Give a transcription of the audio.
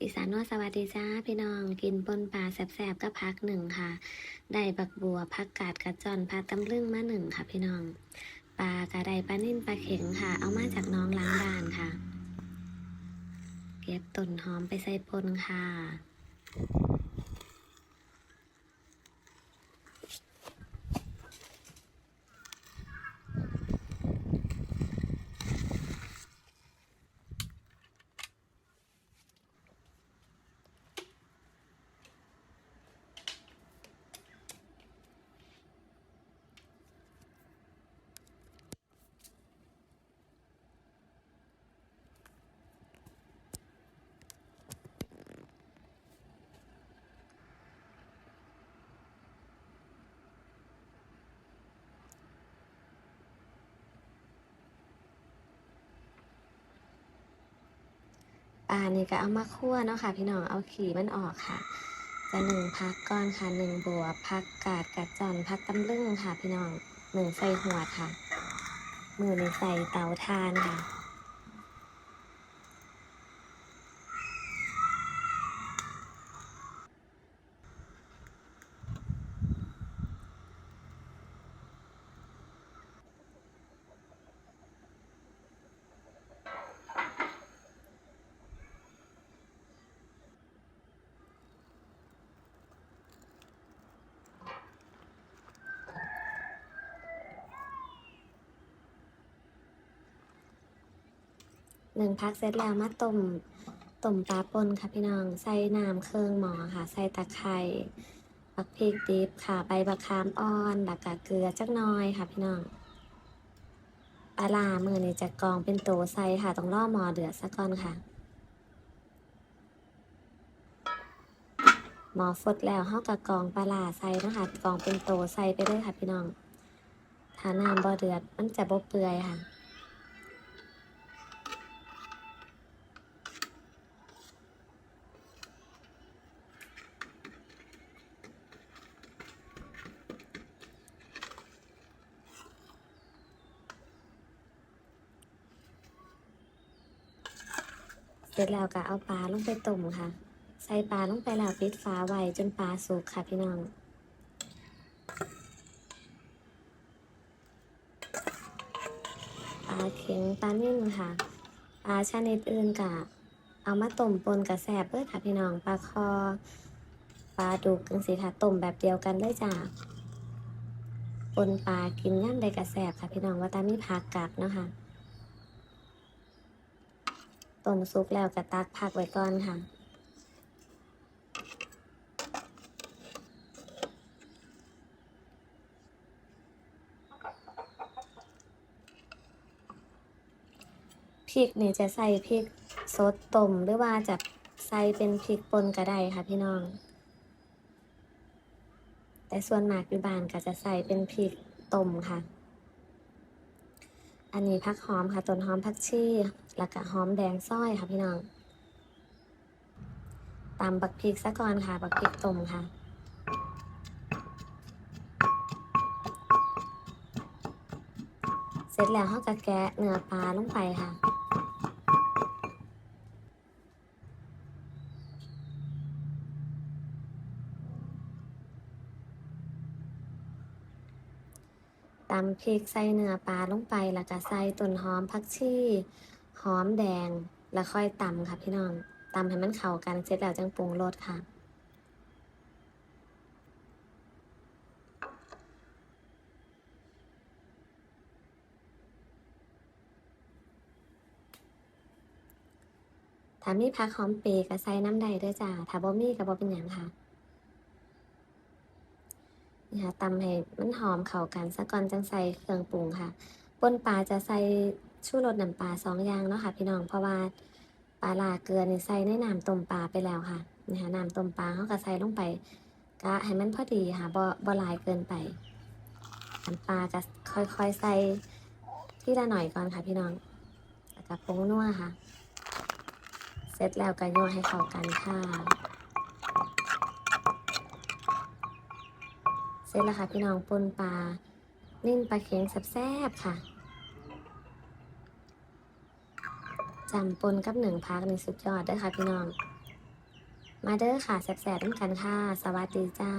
อีสานว่าสวัสดีจ้าพี่น้องกินปนปลาแสบๆก็พักหนึ่งค่ะ ได้บักบัวพักกาดกระจอนพักตำลึงมาหนึ่งค่ะ พี่น้องปลากระไดปลานิ่นปลาเข็งค่ะ เอามาจากน้องล้างบานค่ะ เก็บต้นหอมไปใส่ปนค่ะ ลานี่ก็เอามาคั่วเนาะค่ะ พี่น้องเอาขีมันออกค่ะ จะหนึ่งพักก้อนค่ะหนึ่งบัวพักกาดกระจอนพักตำลึงค่ะ พี่น้องหนึ่งใส่หัวค่ะ มือในใส่เตาทานค่ะ หนึ่งพักเสร็จแล้วมาต้มต้มปลาปนค่ะพี่น้อง ใส่น้ำเครื่องหมอค่ะ ใส่ตะไคร้บักพริกดิบค่ะ ใบบักขามอ่อนแล้วก็เกลือจักน้อยค่ะพี่น้องปลาลามือนี่จะกองเป็นโตใส่ค่ะต้องล่อหมอเดือดสักก่อนค่ะ หมอฟดแล้วเฮากะกรองปลาลาใส่นะคะกองเป็นโตใส่ไปเลยค่ะพี่น้องถ้าน้ำบ่เดือดมันจะบ่เปื่อยค่ะ เสร็จแล้วก็เอาปลาลงไปต้มค่ะ ใส่ปลาลงไปแล้วปิดฝาไว้จนปลาสุกค่ะพี่น้องปลาเข็งปลานิ่มค่ะปลาชนิดอื่นกะเอามาต้มปนกับแสบเพื่อค่ะพี่น้องปลาคอปลาดุกจังสีค่ะต้มแบบเดียวกันเลยจ้ะปนปลากินย่ำใดกระแสบค่ะพี่น้องว่าตามีผักกัดเนาะค่ะ ต้มซุปแล้วก็ตักผักไว้ก่อนค่ะ พริกนี่จะใส่พริกสดต้มหรือว่าจะใส่เป็นพริกป่นก็ได้ค่ะพี่น้อง แต่ส่วนมากอยู่บ้านก็จะใส่เป็นพริกต้มค่ะ อันนี้พักหอมค่ะต้นหอมพักชีแล้วก็หอมแดงซ้อยค่ะพี่น้องตำบักพริกซะก่อนค่ะ บักพริกต้มค่ะ เสร็จแล้วเขาก็แกะเนื้อปลาลงไปค่ะ ตำพริกใส่เนื้อปลาลงไป แล้วก็ใส่ต้นหอมผักชีหอมแดง แล้วค่อยตำค่ะพี่น้องตำให้มันเข้ากันเสร็จแล้วจังปรุงรสค่ะถ้ามีผักหอมเปรย์ก็ใส่น้ำใดด้วยจ้าถ้าบ่มีก็บ่เป็นหยังค่ะ นี่ค่ะตำให้มันหอมเข้ากันซะก่อนจังใส่เครื่องปรุงค่ะปนปลาจะใส่ชูรสน้ำปลาสองอย่างเนาะค่ะ พี่น้องเพราะว่าปลาลาเกลือนี่ใส่ในน้ำต้มปลาไปแล้วค่ะนี่ค่ะน้ำต้มปลาเขาก็ใส่ลงไปกะให้มันพอดีค่ะบ่บ่ลายเกินไปน้ำปลาก็ค่อยๆใส่ที่ละหน่อยก่อนค่ะพี่น้องแล้วก็ผงนัวค่ะ เสร็จแล้วก็โยนให้เข้ากันค่ะ เส ร็จแล้วค่ะพี่น้องปนปลานิ่นปลาเค็งแซ่บๆค่ะจำปนกับหนึ่งพักหนึ่งสุดยอดเด้วยค่ะพี่น้อง มาเด้อค่ะแซ่บๆน้ำกันค่ะ สวัสดีจ้า